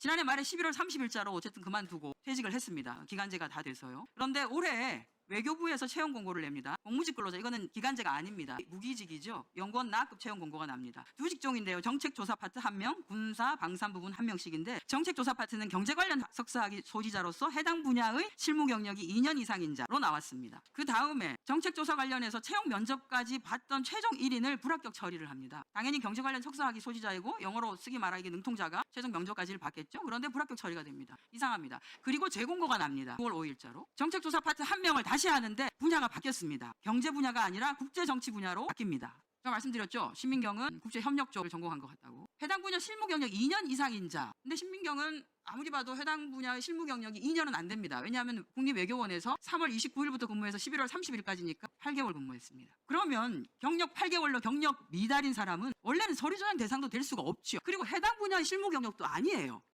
지난해 말에 11월 30일자로 어쨌든 그만두고 퇴직을 했습니다. 기간제가 다 돼서요. 그런데 올해 외교부에서 채용 공고를 냅니다. 공무직 근로자 이거는 기간제가 아닙니다. 무기직이죠. 연구원 나급 채용 공고가 납니다. 두 직종인데요. 정책조사 파트 한 명, 군사 방산 부분 한 명씩인데 정책조사 파트는 경제 관련 석사학위 소지자로서 해당 분야의 실무 경력이 2년 이상인 자로 나왔습니다. 그 다음에 정책조사 관련해서 채용 면접까지 봤던 최종 1인을 불합격 처리를 합니다. 당연히 경제 관련 석사학위 소지자이고 영어로 쓰기 말하기 능통자가 최종 면접까지를 받겠죠. 그런데 불합격 처리가 됩니다. 이상합니다. 그리고 재공고가 납니다. 9월 5일자로 정책조사 파트 한 명을 다시 하는데 분야가 바뀌었습니다. 경제 분야가 아니라 국제 정치 분야로 바뀝니다. 제가 말씀드렸죠. 신민경은 국제협력 쪽을 전공한 것 같다고. 해당 분야 실무 경력 2년 이상인 자. 근데 신민경은 아무리 봐도 해당 분야의 실무 경력이 2년은 안 됩니다. 왜냐하면 국립외교원에서 3월 29일부터 근무해서 11월 30일까지니까 8개월 근무했습니다. 그러면 경력 8개월로 경력 미달인 사람은 원래는 서류 전형 대상도 될 수가 없죠. 그리고 해당 분야의 실무 경력도 아니에요.